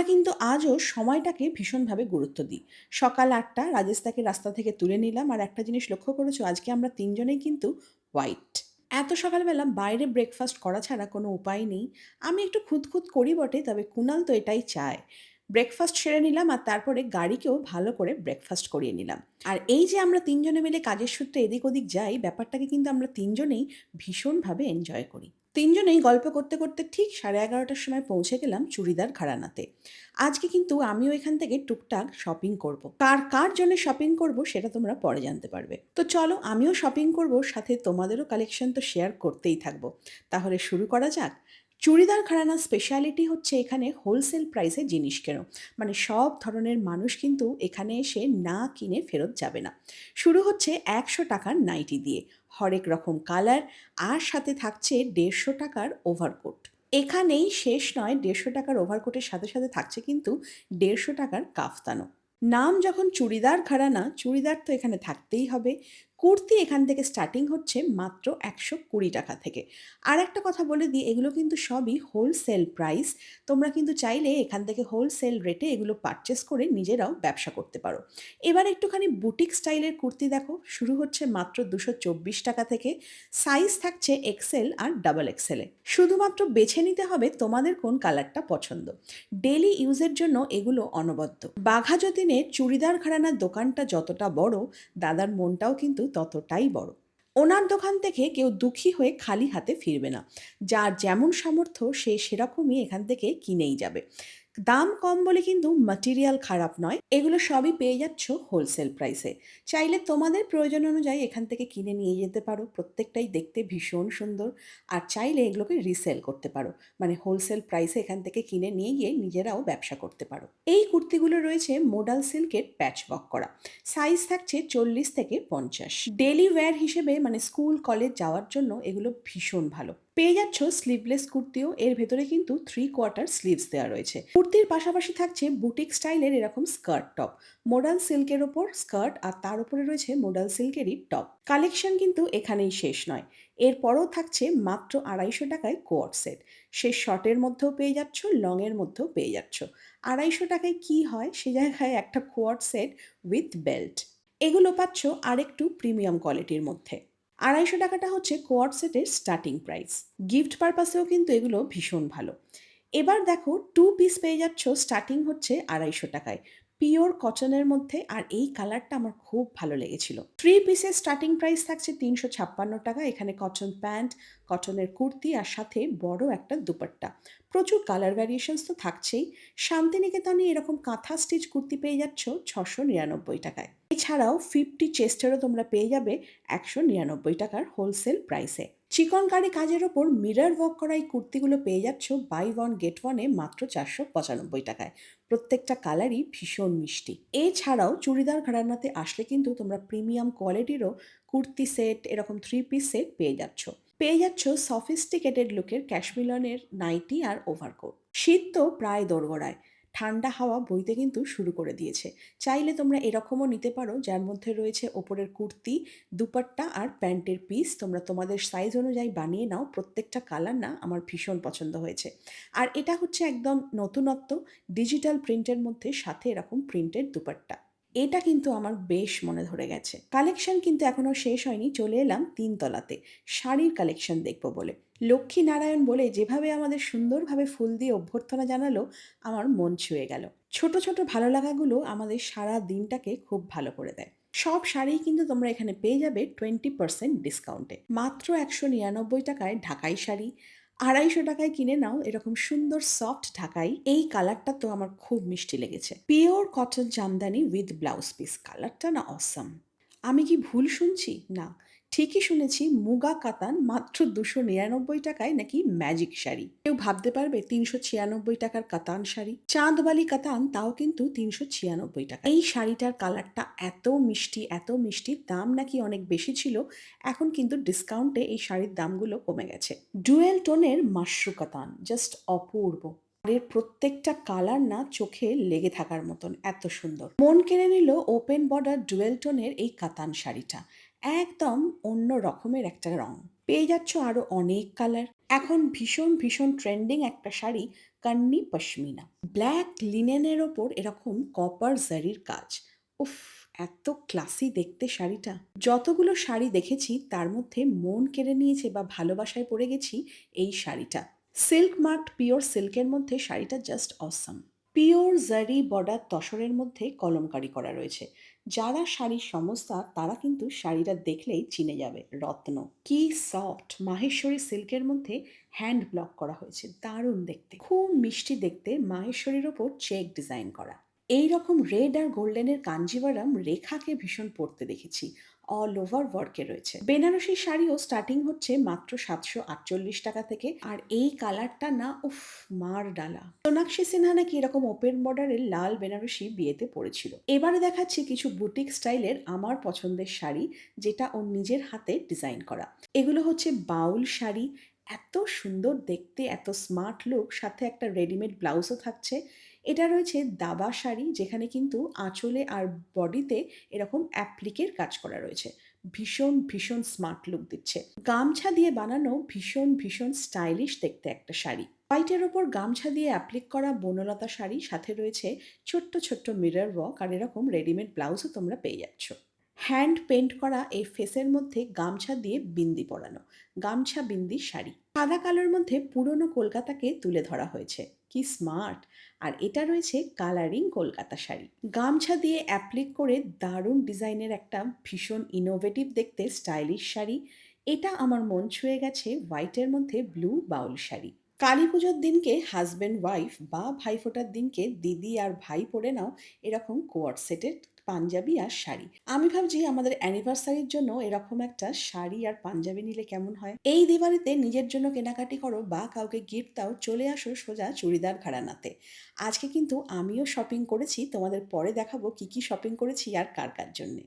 আমরা কিন্তু আজও সময়টাকে ভীষণভাবে গুরুত্ব দিই। সকাল আটটা রাজেশদাকে রাস্তা থেকে তুলে নিলাম। আর একটা জিনিস লক্ষ্য করেছ, আজকে আমরা তিনজনেই কিন্তু হোয়াইট এত সকালবেলা বাইরে ব্রেকফাস্ট করা ছাড়া কোনো উপায় নেই। আমি একটু খুঁতখুত করি বটে, তবে কুনাল তো এটাই চায়। ব্রেকফাস্ট সেরে নিলাম আর তারপরে গাড়িকেও ভালো করে ব্রেকফাস্ট করিয়ে নিলাম। আর এই যে আমরা তিনজনে মিলে কাজের সূত্রে এদিক ওদিক যাই, ব্যাপারটাকে কিন্তু আমরা তিনজনেই ভীষণভাবে এনজয় করি। তিনজনেই গল্প করতে করতে ঠিক সাড়ে এগারোটার সময় পৌঁছে গেলাম চুড়িদার ঘরানাতে। আজকে কিন্তু আমিও এখান থেকে টুকটাক শপিং করব। কার কার জন্য শপিং করব সেটা তোমরা পরে জানতে পারবে। তো চলো আমিও শপিং করব, সাথে তোমাদেরও কালেকশন তো শেয়ার করতেই থাকব। তাহলে শুরু করা যাক। চুড়িদার ঘরানার স্পেশালিটি হচ্ছে এখানে হোলসেল প্রাইসে জিনিস কেনো। মানে সব ধরনের মানুষ কিন্তু এখানে এসে না কিনে ফেরত যাবে না। শুরু হচ্ছে একশো টাকার নাইটি দিয়ে। হরেক রকম কালার, আর সাথে থাকছে দেড়শো টাকার ওভারকোট এখানেই শেষ নয়, দেড়শো টাকার ওভারকোটের সাথে সাথে থাকছে কিন্তু দেড়শো টাকার কাফতানো নাম যখন চুড়িদার ঘরানা, চুড়িদার তো এখানে থাকতেই হবে। কুর্তি এখান থেকে স্টার্টিং হচ্ছে মাত্র একশো কুড়ি টাকা থেকে। আর একটা কথা বলে দিই, এগুলো কিন্তু সবই হোলসেল প্রাইস তোমরা কিন্তু চাইলে এখান থেকে হোলসেল রেটে এগুলো পারচেস করে নিজেরাও ব্যবসা করতে পারো। এবার একটুখানি বুটিক স্টাইলের কুর্তি দেখো, শুরু হচ্ছে মাত্র দুশো চব্বিশ টাকা থেকে। সাইজ থাকছে এক্সেল আর ডাবল এক্সেলে শুধুমাত্র বেছে নিতে হবে তোমাদের কোন কালারটা পছন্দ। ডেলি ইউজের জন্য এগুলো অনবদ্য। বাঘা যতীনের চুড়িদার ঘরানার দোকানটা যতটা বড়, দাদার মনটাও কিন্তু ততটাই বড়। ওনার দোকান থেকে কেউ দুঃখী হয়ে খালি হাতে ফিরবে না। যার যেমন সামর্থ্য সে সেরকমই এখান থেকে কিনেই যাবে। দাম কম বলে কিন্তু মাটেরিয়াল খারাপ নয়। এগুলো সবই পেয়ে যাচ্ছ হোলসেল প্রাইসে চাইলে তোমাদের প্রয়োজন অনুযায়ী এখান থেকে কিনে নিয়ে যেতে পারো। প্রত্যেকটাই দেখতে ভীষণ সুন্দর। আর চাইলে এগুলোকে রিসেল করতে পারো। মানে হোলসেল প্রাইসে এখান থেকে কিনে নিয়ে গিয়ে নিজেরাও ব্যবসা করতে পারো। এই কুর্তিগুলো রয়েছে মোডাল সিল্কের প্যাচ ওয়ার্ক করা। সাইজ থাকছে চল্লিশ থেকে পঞ্চাশ। ডেলি ওয়্যার হিসেবে মানে স্কুল কলেজ যাওয়ার জন্য এগুলো ভীষণ ভালো। পেয়ে যাচ্ছ স্লিভলেস কুর্তিও। এর ভেতরে কিন্তু থ্রি কোয়ার্টার স্লিভস দেওয়া রয়েছে। কুর্তির পাশাপাশি থাকছে বুটিক স্টাইলের এরকম স্কার্ট টপ মোডাল সিল্কের ওপর স্কার্ট আর তার উপরে রয়েছে মোডাল সিল্কেরই টপ কালেকশন কিন্তু এখানেই শেষ নয়। এরপরও থাকছে মাত্র আড়াইশো টাকায় কোয়ার সেট সে শর্টের মধ্যেও পেয়ে যাচ্ছ লংয়ের মধ্যেও পেয়ে যাচ্ছ। আড়াইশো টাকায় কি হয়? সে জায়গায় একটা কোয়ার সেট উইথ বেল্ট এগুলো পাচ্ছ আরেকটু প্রিমিয়াম কোয়ালিটির মধ্যে। আড়াইশো টাকাটা হচ্ছে কোয়াড সেটের স্টার্টিং প্রাইস গিফট পারপাসেও কিন্তু এগুলো ভীষণ ভালো। এবার দেখো টু পিস পেয়ে যাচ্ছ স্টার্টিং হচ্ছে আড়াইশো টাকায়। পিওর কটনের মধ্যে, আর এই কালারটা আমার খুব ভালো লেগেছিল। থ্রি পিসের স্টার্টিং প্রাইস থাকছে তিনশো ছাপ্পান্ন টাকা, এখানে কটন প্যান্ট কটনের কুর্তি, আর সাথে বড় একটা দুপাট্টা। প্রচুর কালার ভ্যারিয়েশনস তো থাকছেই। শান্তিনিকেতনে এরকম কাঁথা স্টিচ কুর্তি পেয়ে যাচ্ছ, ছশো নিরানব্বই টাকায়। এছাড়াও ফিফটি চেস্টেরও তোমরা পেয়ে যাবে একশো নিরানব্বই টাকার হোলসেল প্রাইসে। চিকনকারি কাজের ওপর মিরর ওয়ার্ক করা এই কুর্তিগুলো পেয়ে যাচ্ছ বাই ওয়ান গেট ওয়ানে মাত্র চারশো পঁচানব্বই টাকায়। প্রত্যেকটা কালারই ভীষণ মিষ্টি। এছাড়াও চুড়িদার ঘরানাতে আসলে কিন্তু তোমরা প্রিমিয়াম কোয়ালিটিরও কুর্তি সেট, এরকম থ্রি পিস সেট পেয়ে যাচ্ছ। পেয়ে যাচ্ছ সফিস্টিকেটেড লুকের ক্যাশমিলনের নাইটি আর ওভারকোট শীত তো প্রায় দোরগোড়ায়। ঠান্ডা হাওয়া বইতে কিন্তু শুরু করে দিয়েছে। চাইলে তোমরা এরকমও নিতে পারো, যার মধ্যে রয়েছে ওপরের কুর্তি, দুপাট্টা আর প্যান্টের পিস। তোমরা তোমাদের সাইজ অনুযায়ী বানিয়ে নাও, প্রত্যেকটা কালার না আমার ভীষণ পছন্দ হয়েছে। আর এটা হচ্ছে একদম নতুনত্ব ডিজিটাল প্রিন্টের মধ্যে সাথে এরকম প্রিন্টের দুপাট্টা। এটা কিন্তু আমার বেশ মনে ধরে গেছে। কালেকশন কিন্তু এখনও শেষ হয়নি, চলে এলাম তিনতলাতে শাড়ির কালেকশন দেখব বলে। লক্ষ্মী নারায়ণ বলে যেভাবে আমাদের সুন্দরভাবে ফুল দিয়ে অভ্যর্থনা জানালো, আমার মন ছুঁয়ে গেল। ছোট ছোট ভালো লাগাগুলো আমাদের সারা দিনটাকে খুব ভালো করে দেয়। সব শাড়ি কিন্তু তোমরা এখানে পেয়ে যাবে টোয়েন্টি পার্সেন্ট ডিসকাউন্টে মাত্র একশো নিরানব্বই টাকায় ঢাকাই শাড়ি আড়াইশো টাকায় কিনে নাও এরকম সুন্দর সফট ঢাকাই। এই কালারটা তো আমার খুব মিষ্টি লেগেছে। Pure cotton Jamdani with blouse piece কালারটা না অসম আমি কি ভুল শুনছি? না। ঠিকই শুনেছি মুগা কাতান মাত্র দুশো নিরানব্বই টাকায় নাকি ম্যাজিক শাড়ি। কেউ ভাবতে পারবে তিনশো ছিয়ানব্বই টাকার কাতান শাড়ি। চাঁদবালি কাতান তাও কিন্তু তিনশো ছিয়ানব্বই টাকা। এই শাড়িটার কালারটা এত মিষ্টি এত মিষ্টি, দাম নাকি অনেক বেশি ছিল। এখন কিন্তু ডিসকাউন্টে এই শাড়ির দামগুলো কমে গেছে। ডুয়েল টোনের মাশরু কাতান জাস্ট অপূর্ব। এর প্রত্যেকটা কালার না চোখে লেগে থাকার মতন, এত সুন্দর। মন কেড়ে নিল ওপেন বর্ডার ডুয়েল টোনের এই কাতান শাড়িটা। একদম অন্য রকমের একটা রং। পেয়ে যাচ্ছ আরও অনেক কালার এখন ভীষণ ভীষণ ট্রেন্ডিং একটা শাড়ি কান্নি পশমিনা। ব্ল্যাক লিনেনের ওপর এরকম কপার জারির কাজ। উফ, এত ক্লাসি দেখতে শাড়িটা। যতগুলো শাড়ি দেখেছি, তার মধ্যে মন কেড়ে নিয়েছে বা ভালোবাসায় পড়ে গেছি এই শাড়িটা। সিল্ক মার্কড পিওর সিল্কের মধ্যে শাড়িটা just awesome pure zari border তসরের মধ্যে কলমকারি করা রয়েছে। যারা শাড়ির সমস্যা, তারা কিন্তু শাড়িটা দেখলেই চিনে যাবে। রত্ন। কি সফট মাহেশ্বরী সিল্কের মধ্যে হ্যান্ড ব্লক করা হয়েছে। দারুণ দেখতে। খুব মিষ্টি দেখতে মাহেশ্বরীর ওপর চেক ডিজাইন করা। এই রকম রেড আর গোল্ডেনের কাঞ্জিভারাম রেখাকে ভীষণ পড়তে দেখেছি। অল ওভার ওয়ার্কে রয়েছে। বেনারসি শাড়িও স্টার্টিং হচ্ছে মাত্র সাতশো আটচল্লিশ টাকা থেকে, আর এই কালারটা না, উফ, মার ডালা। সোনাক্ষী সিনহা নাকি এরকম ওপেন বর্ডারের লাল বেনারসি বিয়েতে পড়েছিল এবারে দেখাচ্ছি কিছু বুটিক স্টাইলের আমার পছন্দের শাড়ি, যেটা ওর নিজের হাতে ডিজাইন করা। এগুলো হচ্ছে বাউল শাড়ি, এত সুন্দর দেখতে, এত স্মার্ট লুক সাথে একটা রেডিমেড ব্লাউজও থাকছে। এটা রয়েছে দাবা শাড়ি, যেখানে কিন্তু আঁচলে আর বডিতে এরকম অ্যাপ্লিকের কাজ করা রয়েছে। ভীষণ ভীষণ স্মার্ট লুক দিচ্ছে। গামছা দিয়ে বানানো ভীষণ ভীষণ স্টাইলিশ দেখতে একটা শাড়ি। হোয়াইটের ওপর গামছা দিয়ে অ্যাপ্লিক করা বনলতা শাড়ি, সাথে রয়েছে ছোট্ট ছোট্ট মিরর ওয়াক আর এরকম রেডিমেড ব্লাউজও তোমরা পেয়ে যাচ্ছ। হ্যান্ড পেন্ট করা এই ফেসের মধ্যে গামছা দিয়ে বিন্দি পরানো, গামছা বিন্দি শাড়ি। সাদা কালোর মধ্যে পুরনো কলকাতাকে তুলে ধরা হয়েছে। কি স্মার্ট! আর এটা রয়েছে কালারিং কলকাতা শাড়ি। গামছা দিয়ে অ্যাপ্লিক করে দারুণ ডিজাইনের একটা ভীষণ ইনোভেটিভ দেখতে স্টাইলিশ শাড়ি। এটা আমার মন ছুঁয়ে গেছে হোয়াইটের মধ্যে ব্লু বাউল শাড়ি। কালী পুজোর দিনকে হাজব্যান্ড ওয়াইফ বা ভাইফোঁটার দিনকে দিদি আর ভাই পরে নাও এরকম কোয়ার সেটের পাঞ্জাবি আর শাড়ি। আমি ভাবছি আমাদের অ্যানিভার্সারির জন্য এরকম একটা শাড়ি আর পাঞ্জাবি নিলে কেমন হয়? এই দিওয়ালিতে নিজের জন্য কেনাকাটি করো বা কাউকে গিফট দাও, চলে আসো সোজা চুড়িদার ঘাড়ানাতে আজকে কিন্তু আমিও শপিং করেছি, তোমাদের পরে দেখাবো কি কি শপিং করেছি আর কার কার জন্যে।